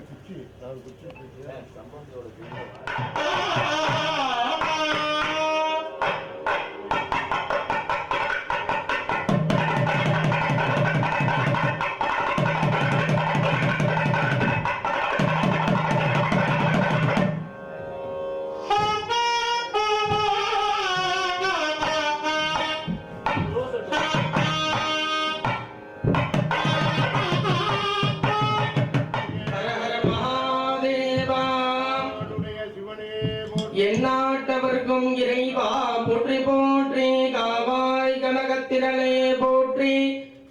కుర్చీ నాలుగు కుర్చీ సంబంధం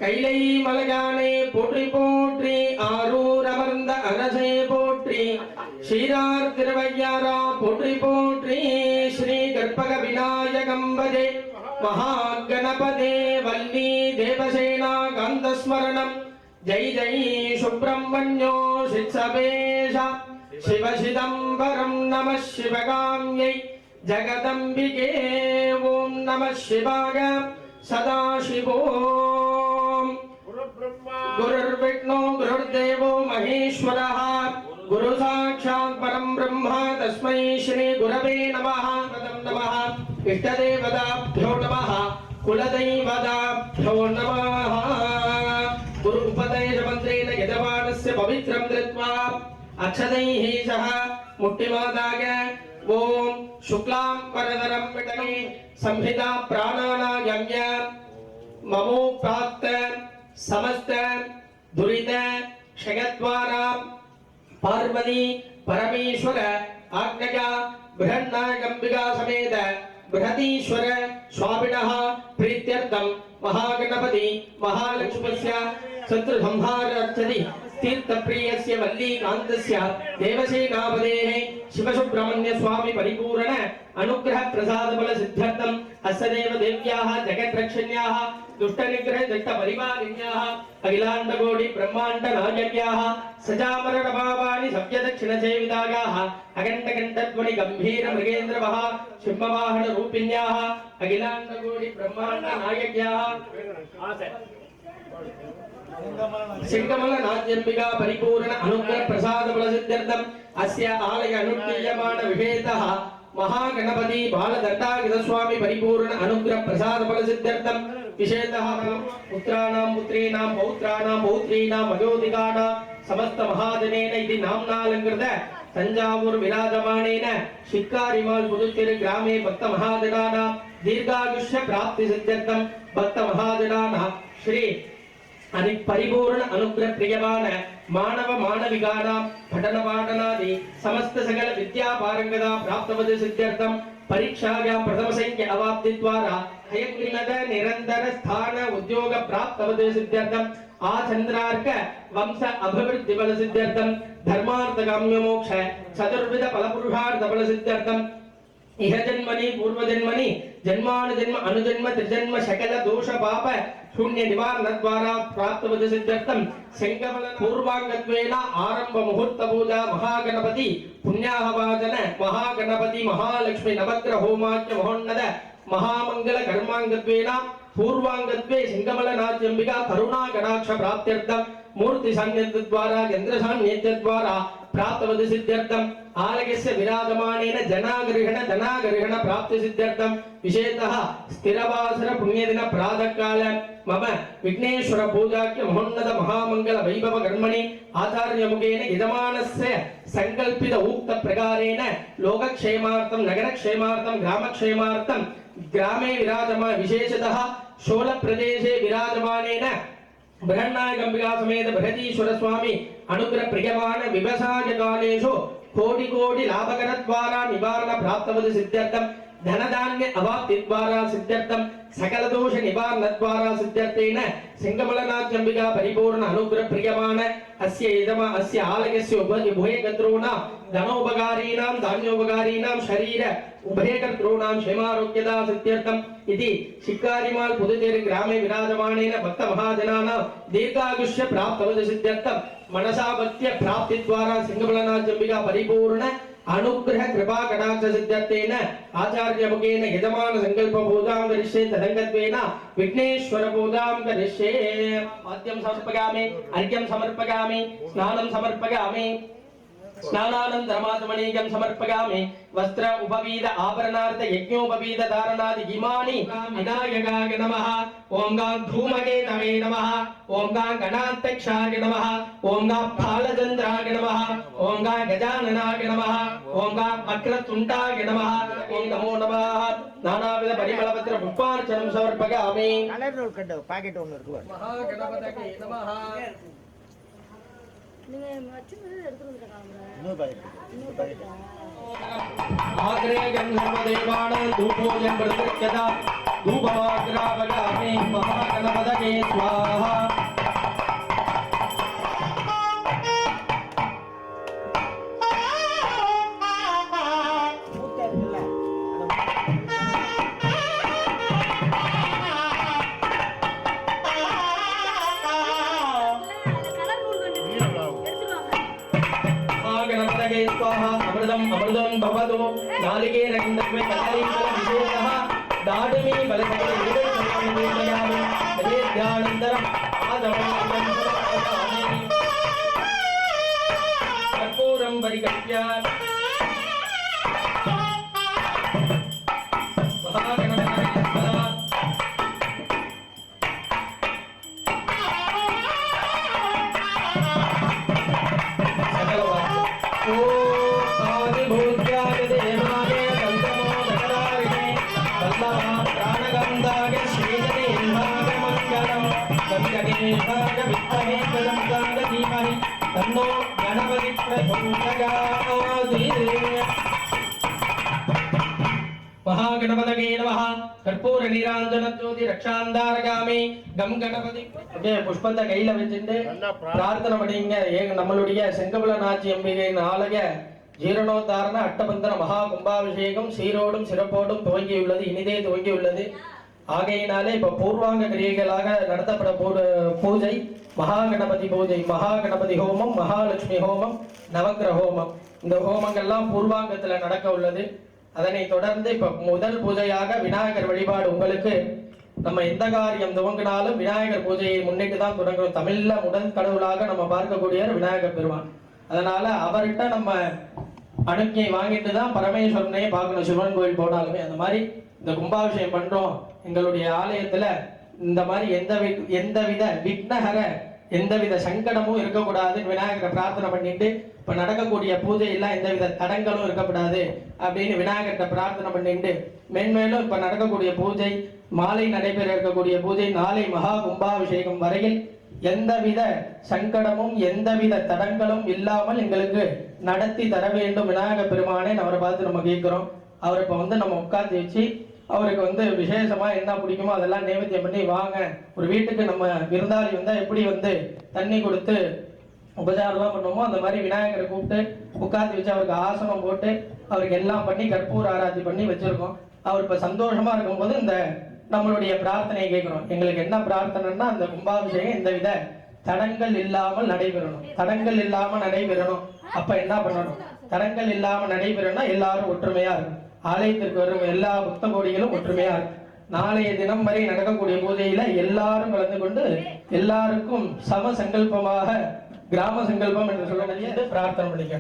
கைலை மலையானே போற்றி போற்றி ஆரூர் அமர்ந்த அரசே போற்றி. ஸ்ரீரார் திருவையாரா போற்றி போற்றி. ஸ்ரீ கற்பக விநாயகம்பதே மகாகணபதே வல்லி தேவசேனா காந்தஸ்மரணம். ஜெய் ஜெய் சுப்பிரமணியோ சித்சபேஷா. சிவசிதம்பரம் நம சிவகாமியை. ஜகதம்பிகே ஓம் நம சிவாக சதாசிவோ गुरुर्विष्णु गुरुर्देवो महेश्वरः गुरु साक्षात् परं ब्रह्म तस्मै श्री गुरवे नमः पदं नमः इष्टदेवताभ्यो नमः कुलदैवताभ्यो नमः गुरु उपदेशमन्त्रेण यजमानस्य पवित्रं कृत्वा अक्षदैः सह मुट्टिमादाय ॐ शुक्लां परदरं विटमे संहिता प्राणानागम्य ममोपात्त समस्त दुरित क्षयद्वारा पार्वती, परमेश्वर, आज्ञया बृहन्नायकम्बिका समेत बृहतीश्वर स्वामिनः, प्रीत्यर्थं महागणपति महालक्ष्मस्य शत्रुसंहारार्थति तीर्थप्रियस्य वल्लीकान्तस्य देवसेनापदेः शिवसुब्रह्मण्य स्वामी परिपूर्ण अनुग्रह प्रसाद बल सिद्ध्यर्थम् अस्य देव देव्याः जगद्रक्षण्याः దుష్టనిగ్రహ దుష్ట పరిమాలిన్యా అఖిలాండగోడి బ్రహ్మాండ రాజన్యా సజామర ప్రభావాణి సభ్య దక్షిణ సేవితాగా అఖండ కంఠధ్వని గంభీర మృగేంద్ర మహా సింహవాహన రూపిణ్యా అఖిలాండగోడి బ్రహ్మాండ నాయక్యా శంకమల నాద్యంబికా పరిపూర్ణ అనుగ్రహ ప్రసాద బల అస్య ఆలయ అనుష్ఠీయమాణ విభేద. మహాగణపతి బాలదండాగిరస్వామి పరిపూర్ణ అనుగ్రహ ప్రసాద బల సిద్ధ్యర్థం निषेधः पुत्राणां पुत्रीणां पौत्राणां पौत्रीणाम् अयोधिकानां समस्तमहाजनेन इति नाम्नालङ्कृत தஞ்சாவூர் விராஜமானேன ஷிக்காரிமால் புதுச்சேரி கிராமே பக்த மகாஜனானா தீர்காயுஷ்ய பிராப்தி சித்தர்த்தம் பக்த மகாஜனானா ஸ்ரீ பரிபூர்ண அனுகிரக பிரியமான மாணவ மாணவிகானாம் படன பாடனாதி சமஸ்த சகல வித்யா பாரங்கதா பிராப்தவது சித்தியர்த்தம் ಪರೀಕ್ಷಾಯ ಪ್ರಥಮ ಸಂಖ್ಯೆ ಅವಾಪ್ತಿ ದ್ವಾರ ಹಯಕ್ಕಿಲ್ಲದ ನಿರಂತರ ಸ್ಥಾನ ಉದ್ಯೋಗ ಪ್ರಾಪ್ತವದ ಸಿದ್ಧಾರ್ಥಂ ಆ ಚಂದ್ರಾರ್ಕ ವಂಶ ಅಭಿವೃದ್ಧಿ ಬಲ ಸಿದ್ಧಾರ್ಥಂ ಧರ್ಮಾರ್ಥ ಕಾಮ್ಯ ಮೋಕ್ಷ ಚತುರ್ವಿಧ ಫಲಪುರುಷಾರ್ಥ ಬಲ ಸಿದ್ಧಾರ್ಥಂ ಇಹ ಜನ್ಮನಿ ಪೂರ್ವ ಜನ್ಮನಿ ಜನ್ಮಾನು ಜನ್ಮ ಅನುಜನ್ಮ ತ್ರಿಜನ್ಮ ಶಕಲ ದೋಷ ಪಾಪ ಶೂನ್ಯ ನಿವಾರಣ ದ್ವಾರ ಪ್ರಾಪ್ತವದ ಸಿದ್ಧಾರ್ಥಂ ಸಂಗಮನ ಪೂರ್ವಾಂಗತ್ವೇನ ಆರಂಭ ಮುಹೂರ್ತ ಪೂಜಾ ಮಹಾಗಣಪತಿ ಪುಣ್ಯಾಹವಾದನ ಮಹಾಗಣಪತಿ ಮಹಾಲಕ್ಷ್ಮಿ ನವಗ್ರ ಹೋಮಾಚ ಮಹೋನ್ನದ ಮಹಾಮಂಗಲ ಕರ್ಮಾಂಗತ್ವೇನ ಪೂರ್ವಾಂಗತ್ವೇ ಸಿಂಗಮಲನಾಥ್ಯಂಬಿಕಾ ಕರುಣಾ ಗಣಾಕ್ಷ ಪ್ರಾಪ್ತ್ಯರ್ಥಂ மூர்த்தி சங்கத்வாரா யந்திரசான்யத்வாரா பிராப்தவது சித்தியர்த்தம் ஆலயஸ்ய விராஜமானேன ஜனாகரிகண தனாகரிகண பிராப்தி சித்தியர்த்தம். விசேஷः ஸ்திரவாசர புண்ணியதின பிராதகால. மம விக்னேஸ்வர பூஜாக்கிய மகோன்னத மகாமங்கல வைபவ கர்மணி. ஆச்சாரிய முகேன யஜமானஸ்ய சங்கல்பித ஊக்த பிரகாரேன லோகக்ஷேமார்த்தம் நகரக்ஷேமார்த்தம் கிராமக்ஷேமார்த்தம். கிராமே விராஜமா விசேஷதः शोलप्रदेशे विराजमानेन విశేషతః బృహన్నాయకంబికా సమేత బృహదీశ్వర స్వామి అనుగ్రహ ప్రియమాణ విభసాయ కాలేషు కోటి కోటి లాభకర ద్వారా నివారణ ప్రాప్తవతి సిద్ధ్యర్థం ಧನಧಾನ್ಯ ಅವಾಪ್ತಿ ದ್ವಾರ ಸಿದ್ಧರ್ಥಂ ಸಕಲ ದೋಷ ನಿವಾರಣ ದ್ವಾರ ಸಿದ್ಧರ್ಥೇನ ಸಿಂಗಮಲನಾಥಂಬಿಕಾ ಪರಿಪೂರ್ಣ ಅನುಗ್ರಹ ಪ್ರಿಯಮಾನ ಅಸ್ಯ ಯಜಮ ಅಸ್ಯ ಆಲಯಸ್ಯ ಉಭಯ ಗತ್ರೋಣಾಂ ಧನೋಪಕಾರೀಣಾಂ ಧಾನ್ಯೋಪಕಾರೀಣಾಂ ಶರೀರ ಉಭಯ ಗತ್ರೋಣಾಂ ಕ್ಷೇಮಾರೋಗ್ಯದ ಸಿದ್ಧರ್ಥಂ ಇತಿ ಶಿಕ್ಕಾರಿಮಾಲ್ ಪುದುಚೇರಿ ಗ್ರಾಮೆ ವಿರಾಜಮಾನೇನ ಭಕ್ತ ಮಹಾಜನಾನಾಂ ದೀರ್ಘಾಯುಷ್ಯ ಪ್ರಾಪ್ತವದ ಸಿದ್ಧರ್ಥಂ ಮನಸಾ ಭಕ್ತ್ಯ ಪ್ರಾಪ್ತಿ ದ್ವಾರ ಸಿಂಗಮಲನಾಥಂಬಿಕಾ ಪರಿಪೂರ್ಣ அனுகிரக கிருபா கடாட்ச சித்தியத்தேன ஆச்சாரிய முகேன யஜமான சங்கல்ப பூஜாம் கரிஷ்யே ததங்கத்வேன விக்னேஸ்வர பூஜாம் கரிஷ்யே பாத்தியம் சமர்ப்பகாமி அர்க்யம் சமர்ப்பகாமி ஸ்நானம் சமர்ப்பகாமி ஸ்நானானந்த ரமாத்மணீகம் சமர்ப்பயாமி வஸ்திர உபவீத ஆபரணார்த்த யஜ்ஞோபவீத தாரணாதி இமானி விநாயகாய நமः ஓம் காங் தூமகே தமே நமः ஓம் காங் கணாந்தக்ஷாய நமः ஓம் காங் பாலச்சந்திராய நமः ஓம் காங் கஜானனாய நமः ஓம் காங் வக்ரதுண்டாய நமः ஓம் நமோ நமः நானாவித பரிமளபத்திர புஷ்பார்ச்சனம் சமர்ப்பயாமி கலர் நூல் கண்டு பாக்கெட் ஒன்று இருக்கு மகா கணபதகே நமः आग्रेयं सर्वदेवानां धूपोऽयं प्रदृश्यता धूपमाग्रावयामि महागणपतये स्वाहा అమృతం భవదు నాలుగే రంగమే కదలీకల విశేష దాటిమి బలసరి విదయామి అదేధ్యానంతరం ఆదమనం కర్పూరం పరిగట్యామి தேவாய வித்மகே கதந்தாங்க ரக்ஷாந்தாரகாமி கம் கணபதி புஷ்பத்தை கையில வச்சுட்டு பிரார்த்தனை பண்ணிங்க ஏங்க நம்மளுடைய செங்கபுல நாச்சி அம்பிகையின் ஆலய ஜீரணோத்தாரண அட்டபந்தன மகா கும்பாபிஷேகம் சீரோடும் சிறப்போடும் துவங்கியுள்ளது இனிதே துவங்கியுள்ளது. ஆகையினாலே இப்ப பூர்வாங்க கிரியைகளாக நடத்தப்பட பூ- பூஜை மகா கணபதி பூஜை மகா கணபதி ஹோமம் மகாலட்சுமி ஹோமம் நவக்கிர ஹோமம். இந்த ஹோமங்கள்லாம் பூர்வாங்கத்துல நடக்க உள்ளது. அதனை தொடர்ந்து இப்ப முதல் பூஜையாக விநாயகர் வழிபாடு உங்களுக்கு நம்ம எந்த காரியம் துவங்கினாலும் விநாயகர் பூஜையை முன்னிட்டு தான் தொடங்குறோம். தமிழ்ல முதல் கடவுளாக நம்ம பார்க்கக்கூடிய விநாயகர் பெருமான். அதனால அவர்கிட்ட நம்ம அணுக்கியை வாங்கிட்டு தான் பரமேஸ்வரனையே பார்க்கணும். சிவன் கோயில் போனாலுமே அந்த மாதிரி இந்த கும்பாபிஷேகம் பண்றோம். எங்களுடைய ஆலயத்துல இந்த மாதிரி எந்த வி- எந்தவித எந்த எந்தவித சங்கடமும் இருக்கக்கூடாதுன்னு விநாயகரை பிரார்த்தனை பண்ணிட்டு இப்ப நடக்கக்கூடிய பூஜையெல்லாம் எந்தவித தடங்களும் இருக்கக்கூடாது அப்படின்னு விநாயகர்கிட்ட பிரார்த்தனை பண்ணிட்டு மென்மேலும் இப்ப நடக்கக்கூடிய பூஜை மாலை நடைபெற இருக்கக்கூடிய பூஜை நாளை மகா கும்பாபிஷேகம் வரையில் எந்தவித சங்கடமும் எந்தவித தடங்களும் இல்லாமல் எங்களுக்கு நடத்தி தர வேண்டும். விநாயக பெருமானே அவரை பார்த்து நம்ம கேட்கிறோம். அவரை இப்ப வந்து நம்ம உட்காந்து வச்சு அவருக்கு வந்து விசேஷமா என்ன பிடிக்குமோ அதெல்லாம் நைவேத்தியம் பண்ணி வாங்க ஒரு வீட்டுக்கு நம்ம விருந்தாளி வந்தா எப்படி வந்து தண்ணி கொடுத்து உபச்சாரம்லாம் பண்ணுவோமோ அந்த மாதிரி விநாயகரை கூப்பிட்டு உட்காந்து வச்சு அவருக்கு ஆசனம் போட்டு அவருக்கு எல்லாம் பண்ணி கற்பூர ஆராய்ச்சி பண்ணி வச்சிருக்கோம். அவர் இப்ப சந்தோஷமா இருக்கும்போது இந்த நம்மளுடைய பிரார்த்தனையை கேட்கிறோம். எங்களுக்கு என்ன பிரார்த்தனைன்னா அந்த கும்பாபிஷேகம் இந்த வித தடங்கள் இல்லாமல் நடைபெறணும். தடங்கள் இல்லாமல் நடைபெறணும். அப்ப என்ன பண்ணணும்? தடங்கள் இல்லாமல் நடைபெறணும்னா எல்லாரும் ஒற்றுமையா இருக்கும் ஆலயத்திற்கு வரும் எல்லா புத்த கோடிகளும் ஒற்றுமையா நாளைய தினம் வரை நடக்கக்கூடிய பூஜையில எல்லாரும் கலந்து கொண்டு எல்லாருக்கும் சம சங்கல்பமாக கிராம சங்கல்பம் என்று சொல்லக்கூடிய பிரார்த்தனை பண்ணிக்க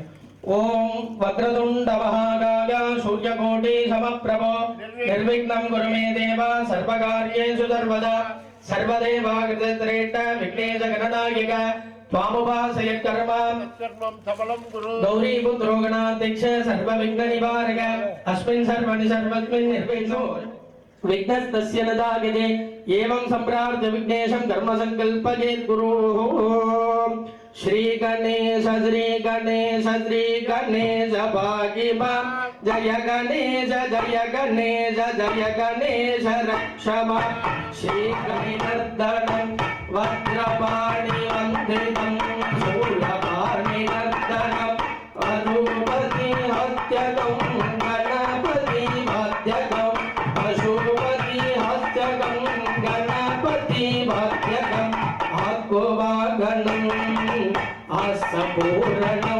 ஓம் வக்ரதுண்ட மகாகாய சூரியகோட்டி சமப்பிரபோ நிர்விக்னம் குருமே தேவா சர்வகாரியேஷு சர்வதா சர்வதேவாகிருதேட்ட விக்னேஷ கணநாயக त्वामुपासय कर्म सर्वं सबलं गुरु गौरी पुत्रो गणाध्यक्ष सर्व विघ्न निवारक अस्मिन् सर्वणि सर्वस्मिन् निर्विघ्नो विघ्नस्तस्य न दागते एवं सम्प्रार्थ्य विघ्नेशं कर्म सङ्कल्पयेत् गुरुः श्री गणेश श्री गणेश श्री गणेश भागी मां जय गणेश जय गणेश जय गणेश रक्ष मां श्री गणेशर्दनं वज्रपाणि वन्दितं शूलपाणिनर्दनम् वज्रपाणिमन्त्रितं हत्यकं गणपति भद्यतम् अशुपति हस्तकं गणपति भद्यकम् भद्यतम् असपूरकम्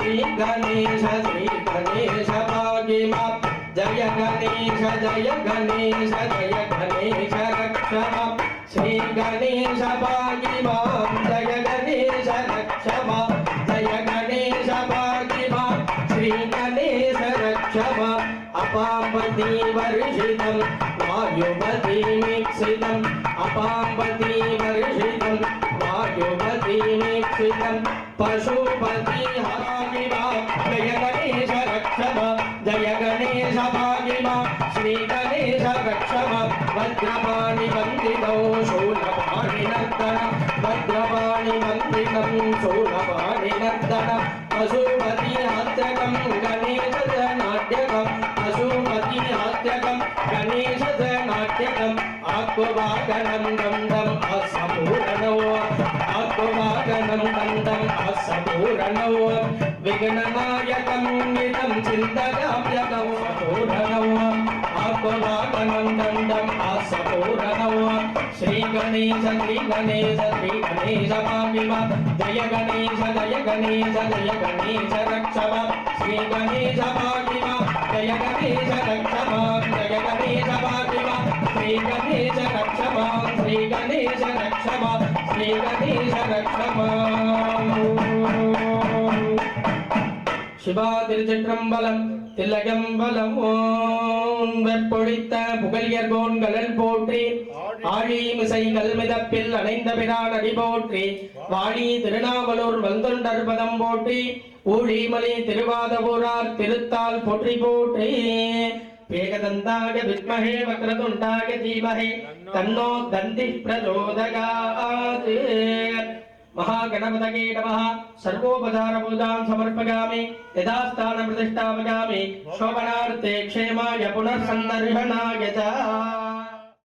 श्री गणेश श्री गणेश भागिमा जय गणेश जय गणेश जय गणेश रक्षमा। श्री गणेश भागिमा जय गणेश रक्षमा। जय गणेश भागिमा श्री गणेश रक्षमा। अपापति वर्षितं वायुपति मीक्षितम् अपापति वर्षितम् मीक्षितं पशुपति हागिमा जय गणेश रक्ष माँ जय गणेश भागिमा। श्री गणेश रक्ष माँ वज्रपाणि वन्दितौ शूलपाणि नर्तनं वज्रपाणि वन्दितं शूलपाणि पशुपति हास्यकं गणेश नाट्यकं पशुपति हास्यकं गणेश नाट्यकम्। आत्मवागनं गन्धम् అపవాదనం బంధం అసపూరణం విఘ్ననాయకం నిజం చింతగాప్యకం పూరణం అపవాదనం దండం అసపూరణం శ్రీ గణేశ శ్రీ గణేశ శ్రీ గణేశ మామిమ జయ గణేశ జయ గణేశ జయ గణేశ రక్షవ శ్రీ గణేశ జయ గణేశ జయ గణేశ శ్రీ గణేశ రక్షమా శ్రీ గణేశ రక్షమా சிவா திருச்சற்றம்பலம் திலகம்பலம் ஓம் வெப்பொழித்த புகழியர் கோண்களல் போற்றி ஆழி கல்மிதப்பில் அணைந்த பிரான் அடி போற்றி வாழி திருநாவலூர் வந்தொண்டர் பதம் போற்றி ஊழிமலை திருவாதபுரார் திருத்தால் போற்றி போற்றி. ఏకదంతాయ విద్మహే వక్రతుండాయ ధీమహే. తన్నో దంతి ప్రచోదయాత్ మహాగణపతకే నమ. సర్వోపచార పూజాం సమర్పగామి యథాస్థాన ప్రతిష్టాపగామి శోభనార్థే క్షేమాయ పునఃసందర్శనాయ చ.